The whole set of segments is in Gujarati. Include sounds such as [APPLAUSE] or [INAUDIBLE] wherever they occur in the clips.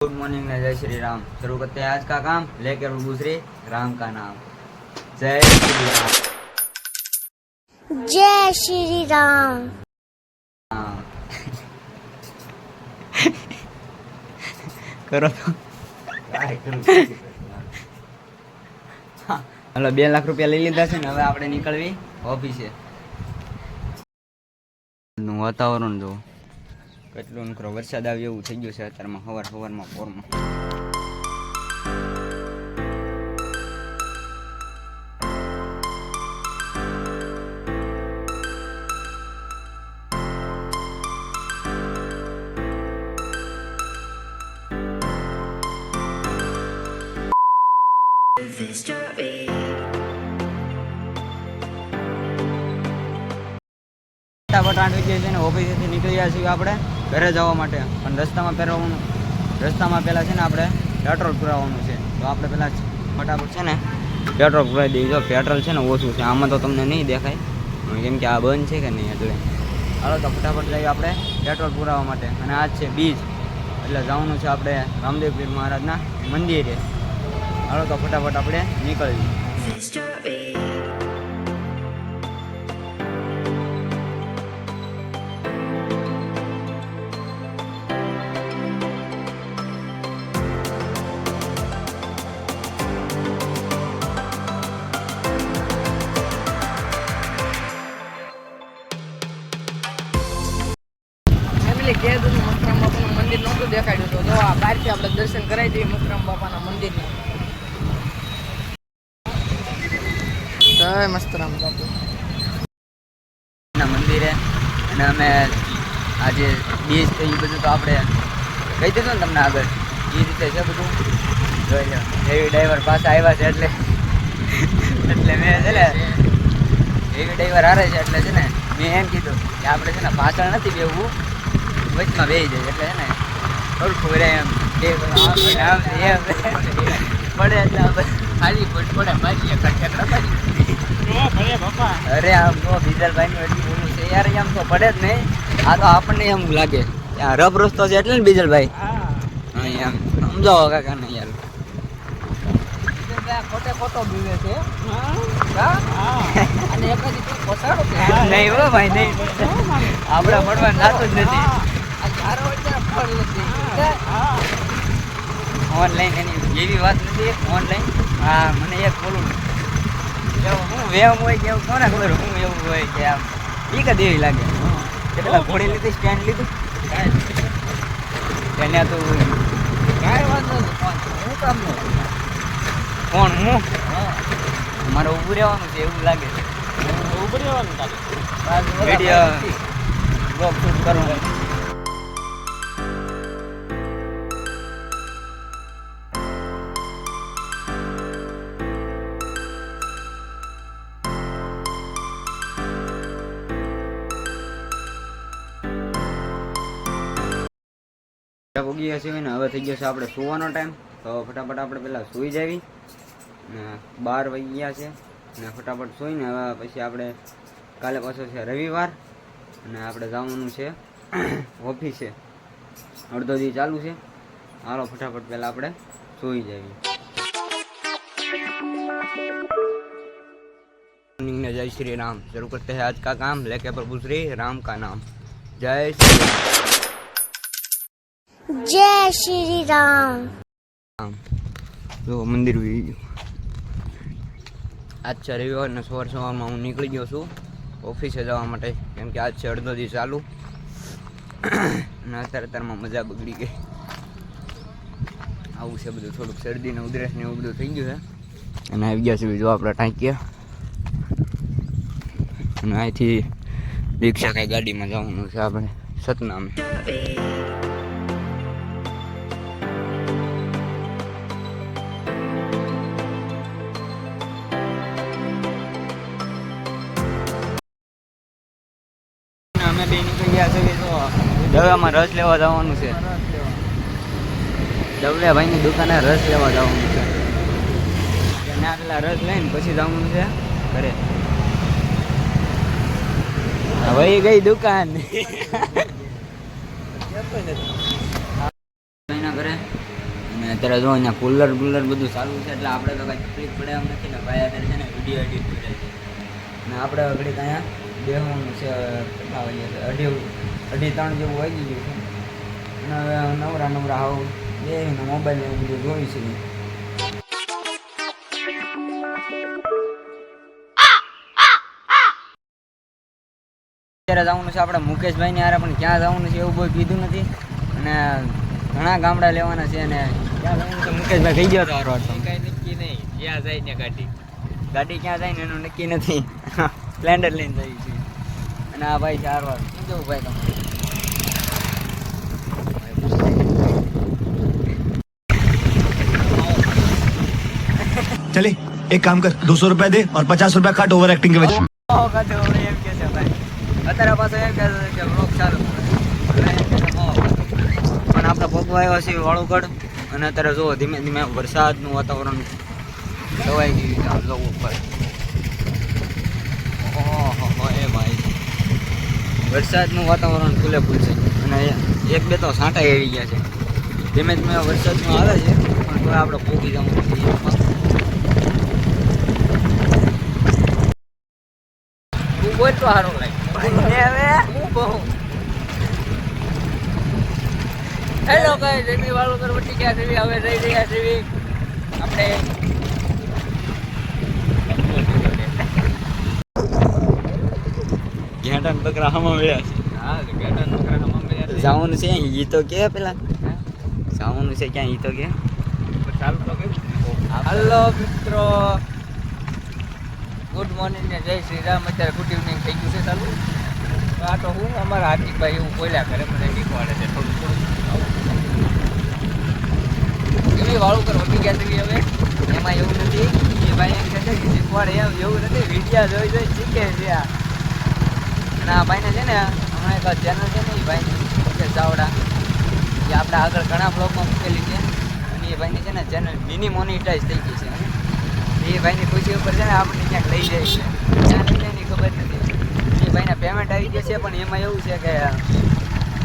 गुड मॉर्निंग ने जय श्री राम शुरू करते हैं आज का काम लेकर प्रभु श्री राम का नाम जय श्री राम जय श्री राम કરો તો હલો બે લાખ રૂપિયા લઈ લીધા છે ને હવે આપણે નીકળવી ઓફિસે નું વાતાવરણ જો કેટલું નકરો વરસાદ આવ્યો એવું થઈ ગયું છે અત્યારમાં સવાર સવારમાં પોરમાં. ફટાફટ આઠ વાગે છે ને ઓફિસેથી આપણે. ઘરે જવા માટે. પણ રસ્તામાં પહેરવાનું, રસ્તામાં પહેલાં છે ને આપણે પેટ્રોલ પુરાવવાનું છે. તો આપણે પહેલાં ફટાફટ છે ને પેટ્રોલ પુરાવી દઈએ. જો પેટ્રોલ છે ને ઓછું છે, આમાં તો તમને નહીં દેખાય. કેમ કે આ બંધ છે કે નહીં એટલે. હાલો તો ફટાફટ જઈએ આપણે પેટ્રોલ પુરાવવા માટે. અને આ છે બીજ. એટલે જવાનું છે આપણે રામદેવ પીર મહારાજના મંદિરે. હાલો તો ફટાફટ આપણે નીકળીએ. હતું મકરામ બાપાનું મંદિર નહોતું દેખાડ્યું તો જો આ બહારથી આપણે દર્શન કરાવી દઈએ મકરામ બાપાના મંદિરના. જય મસ્તરામ મંદિરે. અને અમે આજે બીજ એ બધું તો આપણે કહી દીધું ને તમને આગળ. એ રીતે છે બધું. જોઈ એવી ડ્રાઈવર પાસે આવ્યા છે એટલે. એટલે મેં છે ને, એવી ડ્રાઈવર હારે છે એટલે છે ને, મેં એમ કીધું કે આપણે છે ને પાછળ નથી બેવું વચમાં બેસી જાય એટલે છે ને સરખું રહે એમ એમ પડે એટલે ખાલી પડ મારીએ કટકટ રમાડી અરે આમ તો બીજલભાઈ નું એટલું બોલું છે યાર આમ તો પડે જ નહીં. આ તો આપણને એમ લાગે. આ રફ રસ્તો છે એટલે ને બીજલભાઈ. હા એમ. સમજાવો કાકા ને યાર. ખોટે ખોટો બીવે છે. અને એક જ નહીં ભાઈ નહીં. આપણે મળવાનું થતું જ નથી. ઓનલાઈન એની એવી વાત નથી ઓનલાઈન હા મને એક બોલું. હું વેમ હોય કે એવું કોને ખબર? હું એવું હોય કે આમ. ઈ કદી એવી લાગે? કેટલા ઘોડી લીધી સ્ટેન્ડ લીધું? એને તો કાંઈ વાંધો હું કામ કોણ હું? મારે ઊભું રહેવાનું છે એવું લાગે. ઊભું રહેવાનું વીડિયો બ્લોગ શૂટ કરું ઉગી ગયા છે ને હવે થઈ ગયો છે આપણે સુવાનો ટાઈમ તો ફટાફટ આપણે પહેલાં સૂઈ જાવી ને બાર વાગી ગયા છે ને ફટાફટ સૂઈને હવે પછી આપણે કાલે પાછો છે રવિવાર અને આપણે જવાનું છે [CLEARS THROAT] ઓફિસે અડધો દી ચાલુ છે હાલો ફટાફટ પહેલાં આપણે સૂઈ જાવી मॉर्निंग में जय श्री राम शुरू करते हैं आज का काम लेके प्रभु श्री राम का नाम जय श्री जय જય શ્રી રામ. જો, મંદિર આજ છે રવિવારના સવાર સવારમાં હું નીકળી ગયો છું ઓફિસે જવા માટે, કેમ કે આજ છે અડધો દિવસ ચાલુ. અને અત્યારે અત્યારમાં મજા બગડી ગઈ. આવું છે બધું, થોડુંક શરદીને ઉધરસ ને એવું બધું થઈ ગયું છે. અને આવી ગયા છે બીજું આપણા ટાંકીયા અને અહીંથી રિક્ષા કાંઈ ગાડીમાં જવાનું છે આપણે, સતનામ. અમે બે ગયા છે દવામાં રસ લેવા જવાનું છે. ડબલેભાઈની દુકાને રસ લેવા જવાનું છે. ના પેલા રસ લઈને પછી જવાનું છે ઘરે. હવે ગઈ દુકાન. ઘરે. અત્યારે જો અહીંયા કુલર કુલર બધું ચાલુ છે, એટલે આપણે તો કાંઈ તકલીફ પડે એમ નથી ને ભાઈ અત્યારે છે ને વીડિયો એડિટ કરે છે. અને આપણે ઘડી અહીંયા બેહવાનું છે અઢી અઢી ત્રણ જેવું વાગી ગયું છે. અને હવે નવરા નવરા આવું બેહીને મોબાઈલ એવું બધું જોઈ છે. અત્યારે જવાનું છે આપણે મુકેશભાઈની હારે પણ ક્યાં જવાનું છે એવું કોઈ કીધું નથી. અને ઘણા ગામડા લેવાના છે અને ક્યાં જવાનું છે મુકેશભાઈ કહી ગયો તો હારો કઈ નક્કી નહીં જ્યાં જાય ને ગાડી. ગાડી ક્યાં જાય ને એનું નક્કી નથી. [LAUGHS] સ્પ્લેન્ડર લઈને જઈ છે અને આ ભાઈ ચાર વાર શું કેવું ભાઈ તમારે चले एक काम कर दो सौ रुपया दे और पचास रुपया काट ओवर एक्टिंग के वजह ઓ, કાઢો, હવે એમ કહે છે ભાઈ અત્યારે પાછો એમ કહે છે કે vlog ચાલુ કરો. એટલે એમ કહે છે, "હો." પણ આપણે પગવા આવ્યા છીએ વાળુગઢ અને અત્યારે જુઓ ધીમે ધીમે વરસાદનું વાતાવરણ દવાઈ ગયું છે આમ જો ઉપર ઓહો એ ભાઈ વરસાદનું વાતાવરણ ખુલ્લેખુલ છે. અને એક બે તો સાંટા આવી ગયા છે. ધીમે ધીમે વરસાદનું આવે છે પણ તો આપણે પોગી તું બોલ તો સારું લાગે હવે હેલો કઈ રેમી વાળું કરવટી ગયા ટીવી હવે રહી રહ્યા ટીવી આપણે ઘેટાન બકરા હમા મળ્યા હા તો ગાડા નોકરા હમણાં છે જવાનું છે ઈ તો કે પેલા. જવાનું છે ક્યાં? ઈ તો કે. ચાલુ તો કર્યું હલો મિત્રો. ગુડ મોર્નિંગ ને જય શ્રી રામ. અત્યારે ગુડ ઇવનિંગ થઈ ગયું છે ચાલુ. આ તો હું અમારા હાર્દિકભાઈ એવું બોલ્યા કરે મને શીખવાડે છે થોડું થોડું. એવી વાળું કર વધી ગયા છે હવે. એમાં એવું નથી એ ભાઈ એમ કહે છે કે શીખવાડે એમ એવું નથી. વિડિયા જોઈ જોઈ શીખે છે આ. અને આ ભાઈને છે ને, હમણાં એક ચેનલ છે ને એ ભાઈની મુકેશ ચાવડા. એ આપણે આગળ ઘણા બ્લોગમાં મૂકેલી છે. અને એ ભાઈની છે ને ચેનલ મિની મોનિટાઈઝ થઈ ગઈ છે. એ ભાઈની ખુશી ઉપર છે ને આપણને ક્યાંક લઈ જાય છે. ક્યાં લઈ જાય ખબર નથી. એ ભાઈને પેમેન્ટ આવી જશે પણ એમાં એવું છે કે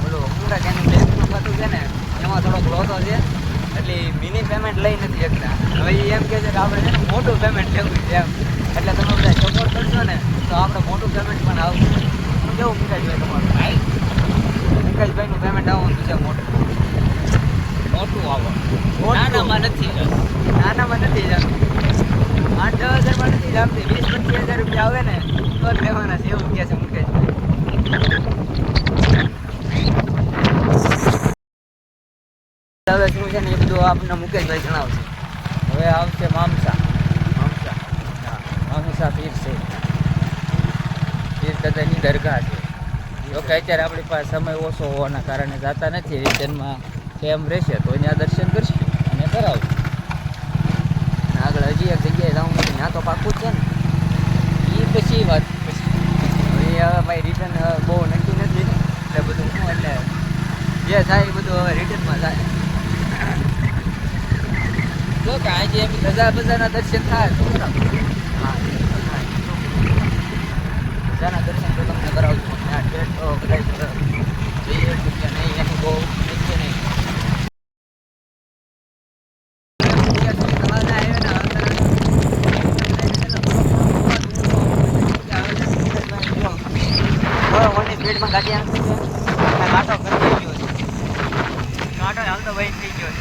બોલો હમણાં એનું બેંકનું ખાતું છે ને, એમાં થોડોક લોસો છે. એટલે મિની પેમેન્ટ લઈ નથી શકતા. હવે એ એમ કહે છે કે આપણે છે ને મોટું પેમેન્ટ લેવું છે એમ. એટલે તમે બધા સપોર્ટ કરશો ને, તો આપણે મોટું પેમેન્ટ પણ આવશે. કેવું મુકેશભાઈ તમારું. ભાઈ? મુકેશભાઈનું પેમેન્ટ આવવાનું છે મોટું. મોટું આવો નાનામાં નથી નાનામાં નથી જમતી આઠ દસ હજારમાં નથી જમતી વીસ પચીસ હજાર રૂપિયા આવે ને તો જ લેવાના છે. એવું કહે છે મુકેશભાઈ. હવે શું છે ને એ બધું આપણને મુકેશભાઈ જણાવશે. હવે આવશે મામસા. મામસા. મામસા પીર છે દાદાની દરગાહ છે. જો કે અત્યારે આપણી પાસે સમય ઓછો હોવાના કારણે જતા નથી રિટર્નમાં કેમ રહેશે તો ત્યાં દર્શન કરશું. અને કરાવશું આગળ હજી એક જગ્યાએ જવું નથી ત્યાં તો પાકું છે ને. એ પછી વાત પછી હવે ભાઈ રિટર્ન બહુ નક્કી નથી એટલે બધું શું એટલે જે થાય એ બધું હવે રિટર્નમાં થાય. જો કે આજે એમ રજા બધાના દર્શન થાય તો. હા. રજાના દર્શન તો તમને કરાવું આ ડેટ કદાચ જોઈએ કે નહીં, એનું બહુ નક્કી નહીં. ગાડી કાંટો કરી ગયો કાંટો હાલતો વહી થઈ ગયો